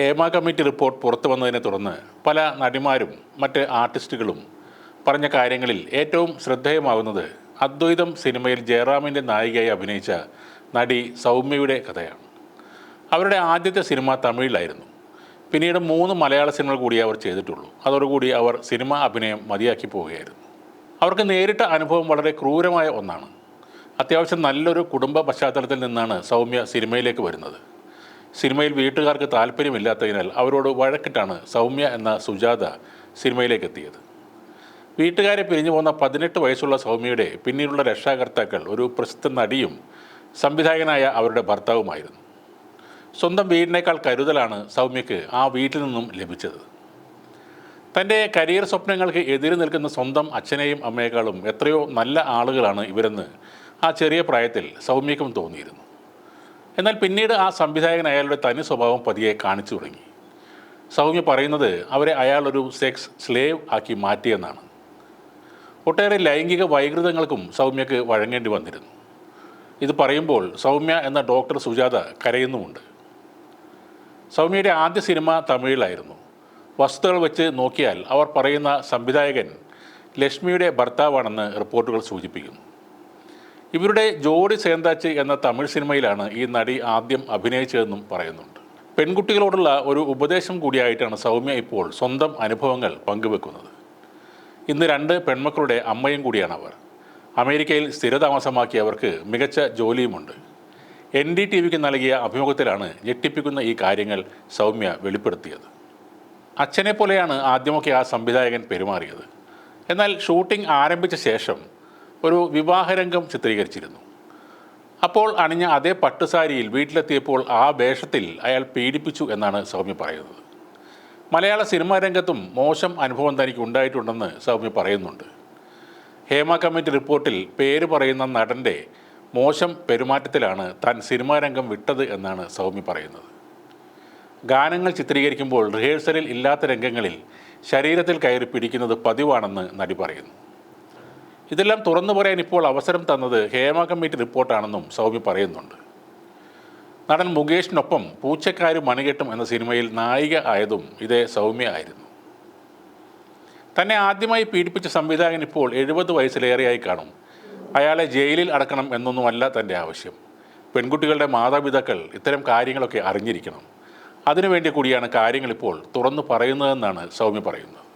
Hema committee report പുറത്തു വന്നതിനെ തുടർന്ന് പല നടിമാരും മറ്റ് ആർട്ടിസ്റ്റുകളും പറഞ്ഞ കാര്യങ്ങളിൽ ഏറ്റവും ശ്രദ്ധേയമാകുന്നത് അദ്വൈതം സിനിമയിൽ ജയറാമിന്റെ നായികയായി അഭിനയിച്ച നടി സൗമ്യയുടെ കഥയാണ്. അവരുടെ ആദ്യത്തെ സിനിമ തമിഴിലായിരുന്നു. പിന്നീട് മൂന്ന് മലയാള സിനിമകൾ കൂടി അവർ ചെയ്തിട്ടുള്ളൂ. അതോടുകൂടി അവർ സിനിമ അഭിനയം മതിയാക്കി പോവുകയായിരുന്നു. അവർക്ക് നേരിട്ട അനുഭവം വളരെ ക്രൂരമായ ഒന്നാണ്. അത്യാവശ്യം നല്ലൊരു കുടുംബ പശ്ചാത്തലത്തിൽ നിന്നാണ് സൗമ്യ സിനിമയിലേക്ക് വരുന്നത്. സിനിമയിൽ വീട്ടുകാർക്ക് താല്പര്യമില്ലാത്തതിനാൽ അവരോട് വഴക്കിട്ടാണ് സൗമ്യ എന്ന സുജാത സിനിമയിലേക്ക് എത്തിയത് വീട്ടുകാരെ പിരിഞ്ഞു പോകുന്ന പതിനെട്ട് വയസ്സുള്ള സൗമ്യയുടെ പിന്നീടുള്ള രക്ഷാകർത്താക്കൾ ഒരു പ്രസിദ്ധ നടിയും സംവിധായകനായ അവരുടെ ഭർത്താവുമായിരുന്നു. സ്വന്തം വീടിനേക്കാൾ കരുതലാണ് സൗമ്യക്ക് ആ വീട്ടിൽ നിന്നും ലഭിച്ചത്. തന്റെ കരിയർ സ്വപ്നങ്ങൾക്ക് എതിര് നിൽക്കുന്ന സ്വന്തം അച്ഛനെയും അമ്മയെക്കാളും എത്രയോ നല്ല ആളുകളാണ് ഇവരെന്ന് ആ ചെറിയ പ്രായത്തിൽ സൗമ്യക്കും തോന്നിയിരുന്നു. എന്നാൽ പിന്നീട് ആ സംവിധായകൻ അയാളുടെ തനി സ്വഭാവം പതിയെ കാണിച്ചു തുടങ്ങി. സൗമ്യ പറയുന്നത് അവരെ അയാളൊരു സെക്സ് സ്ലേവ് ആക്കി മാറ്റിയെന്നാണ്. ഒട്ടേറെ ലൈംഗിക വൈകൃതങ്ങൾക്കും സൗമ്യക്ക് വഴങ്ങേണ്ടി വന്നിരുന്നു. ഇത് പറയുമ്പോൾ സൗമ്യ എന്ന ഡോക്ടർ സുജാത കരയുന്നുമുണ്ട്. സൗമ്യയുടെ ആദ്യ സിനിമ തമിഴിലായിരുന്നു. വസ്തുതകൾ വെച്ച് നോക്കിയാൽ അവർ പറയുന്ന സംവിധായകൻ ലക്ഷ്മിയുടെ ഭർത്താവാണെന്ന് റിപ്പോർട്ടുകൾ സൂചിപ്പിക്കുന്നു. ഇവരുടെ ജോഡി സേന്താച്ച് എന്ന തമിഴ് സിനിമയിലാണ് ഈ നടി ആദ്യം അഭിനയിച്ചതെന്നും പറയുന്നുണ്ട്. പെൺകുട്ടികളോടുള്ള ഒരു ഉപദേശം കൂടിയായിട്ടാണ് സൗമ്യ ഇപ്പോൾ സ്വന്തം അനുഭവങ്ങൾ പങ്കുവെക്കുന്നത്. ഇന്ന് രണ്ട് പെൺമക്കളുടെ അമ്മയും കൂടിയാണ് അവർ. അമേരിക്കയിൽ സ്ഥിരതാമസമാക്കിയവർക്ക് മികച്ച ജോലിയുമുണ്ട്. എൻ ഡി ടി വിക്ക് നൽകിയ അഭിമുഖത്തിലാണ് ഞെട്ടിപ്പിക്കുന്ന ഈ കാര്യങ്ങൾ സൗമ്യ വെളിപ്പെടുത്തിയത്. അച്ഛനെ പോലെയാണ് ആദ്യമൊക്കെ ആ സംവിധായകൻ പെരുമാറിയത്. എന്നാൽ ഷൂട്ടിംഗ് ആരംഭിച്ച ശേഷം ഒരു വിവാഹരംഗം ചിത്രീകരിച്ചിരുന്നു. അപ്പോൾ അണിഞ്ഞ അതേ പട്ടുസാരിയിൽ വീട്ടിലെത്തിയപ്പോൾ ആ വേഷത്തിൽ അയാൾ പീഡിപ്പിച്ചു എന്നാണ് സൗമ്യ പറയുന്നത്. മലയാള സിനിമാ രംഗത്തും മോശം അനുഭവം തനിക്ക് ഉണ്ടായിട്ടുണ്ടെന്ന് സൗമ്യ പറയുന്നുണ്ട്. ഹേമ കമ്മിറ്റി റിപ്പോർട്ടിൽ പേര് പറയുന്ന നടന്റെ മോശം പെരുമാറ്റത്തിലാണ് താൻ സിനിമാ രംഗം വിട്ടത് എന്നാണ് സൗമ്യ പറയുന്നത്. ഗാനങ്ങൾ ചിത്രീകരിക്കുമ്പോൾ റിഹേഴ്സലിൽ ഇല്ലാത്ത രംഗങ്ങളിൽ ശരീരത്തിൽ കയറി പിടിക്കുന്നത് പതിവാണെന്ന് നടി പറയുന്നു. ഇതെല്ലാം തുറന്നു പറയാൻ ഇപ്പോൾ അവസരം തന്നത് ഹേമ കമ്മിറ്റി റിപ്പോർട്ടാണെന്നും സൗമ്യ പറയുന്നുണ്ട്. നടൻ മുകേഷിനൊപ്പം പൂച്ചക്കാരും മണികെട്ടും എന്ന സിനിമയിൽ നായിക ആയതും ഇതേ സൗമ്യ ആയിരുന്നു. തന്നെ ആദ്യമായി പീഡിപ്പിച്ച സംവിധായകൻ ഇപ്പോൾ എഴുപത് വയസ്സിലേറെയായി കാണും. അയാളെ ജയിലിൽ അടക്കണം എന്നൊന്നുമല്ല തന്റെ ആവശ്യം. പെൺകുട്ടികളുടെ മാതാപിതാക്കൾ ഇത്തരം കാര്യങ്ങളൊക്കെ അറിഞ്ഞിരിക്കണം. അതിനുവേണ്ടി കൂടിയാണ് കാര്യങ്ങൾ ഇപ്പോൾ തുറന്നു പറയുന്നതെന്നാണ് സൗമ്യ പറയുന്നത്.